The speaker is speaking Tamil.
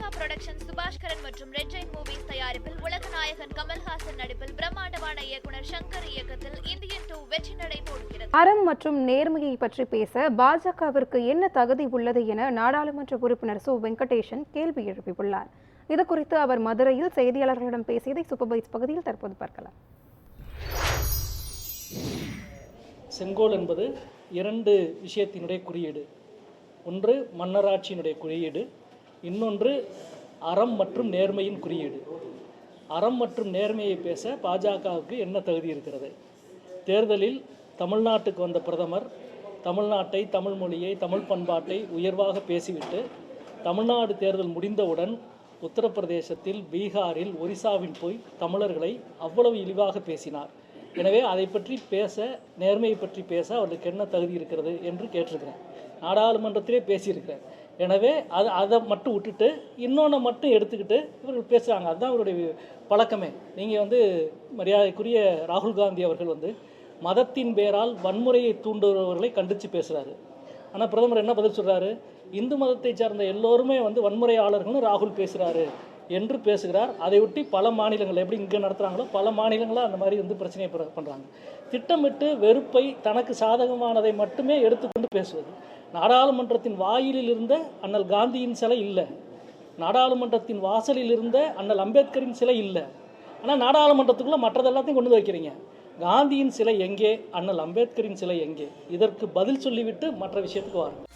லைகா புரொடக்ஷன் சுபாஷ்கரன் மற்றும் ரெட் ஜெயின் மூவிஸ் தயாரிப்பில் உலகநாயகன் கமல்ஹாசன் நடிப்பில் பிரம்மாண்டமான இயக்குனர் சங்கர் இயக்கத்தில் இந்தியன் டூ வெற்றி நடை போடுகிறது. அறம் மற்றும் நேர்மையை பற்றி பேச பாஜகவிற்கு என்ன தகுதி உள்ளது என நாடாளுமன்ற உறுப்பினர் சு. வெங்கடேசன் கேள்வி எழுப்பியுள்ளார். இது குறித்து அவர் மதுரையில் செய்தியாளர்களிடம் பேசியதை சூப்பர்பைட்ஸ் பகுதியில் தற்போது பார்க்கலாம். செங்கோல் என்பது இரண்டு விஷயத்தினுடைய குறியீடு. ஒன்று மன்னராட்சியினுடைய குறியீடு இன்னொன்று அறம் மற்றும் நேர்மையின் குறியீடு. அறம் மற்றும் நேர்மையை பேச பாஜகவுக்கு என்ன தகுதி இருக்கிறது? தேர்தலில் தமிழ்நாட்டுக்கு வந்த பிரதமர் தமிழ்நாட்டை தமிழ் மொழியை தமிழ் பண்பாட்டை உயர்வாக பேசிவிட்டு தமிழ்நாடு தேர்தல் முடிந்தவுடன் உத்தரப்பிரதேசத்தில் பீகாரில் ஒரிசாவில் போய் தமிழர்களை அவ்வளவு இழிவாக பேசினார். எனவே அதை பற்றி பேச நேர்மையை பற்றி பேச அவர்களுக்கு என்ன தகுதி இருக்கிறது என்று கேட்டிருக்கிறேன். நாடாளுமன்றத்திலே பேசியிருக்கிறேன். எனவே அது அதை மட்டும் விட்டுட்டு இன்னொன்று மட்டும் எடுத்துக்கிட்டு இவர்கள் பேசுகிறாங்க அதுதான் அவருடைய பழக்கமே. நீங்கள் வந்து மரியாதைக்குரிய ராகுல் காந்தி அவர்கள் வந்து மதத்தின் பேரால் வன்முறையை தூண்டுபவர்களை கண்டித்து பேசுகிறாரு ஆனால் பிரதமர் என்ன பதில் சொல்கிறாரு இந்து மதத்தை சார்ந்த எல்லோருமே வந்து வன்முறையாளர்கள்னு ராகுல் பேசுகிறாரு என்று பேசுகிறார். அதை ஒட்டி பல மாநிலங்கள் எப்படி இங்கே நடத்துகிறாங்களோ பல மாநிலங்களும் அந்த மாதிரி வந்து பிரச்சனையை பண்ணுறாங்க திட்டமிட்டு வெறுப்பை தனக்கு சாதகமானதை மட்டுமே எடுத்துக்கொண்டு பேசுவது. நாடாளுமன்றத்தின் வாயிலில் இருந்த அண்ணல் காந்தியின் சிலை இல்லை. நாடாளுமன்றத்தின் வாசலில் இருந்த அண்ணல் அம்பேத்கரின் சிலை இல்லை. ஆனால் நாடாளுமன்றத்துக்குள்ளே மற்றதெல்லாத்தையும் கொண்டு வைக்கிறீங்க. காந்தியின் சிலை எங்கே? அண்ணல் அம்பேத்கரின் சிலை எங்கே? இதற்கு பதில் சொல்லிவிட்டு மற்ற விஷயத்துக்கு வாருங்கள்